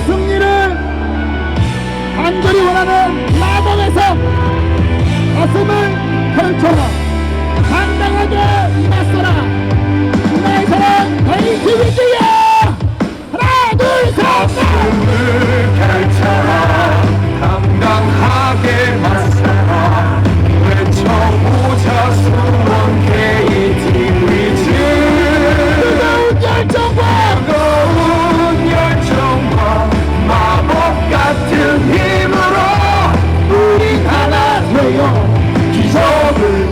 승리를 love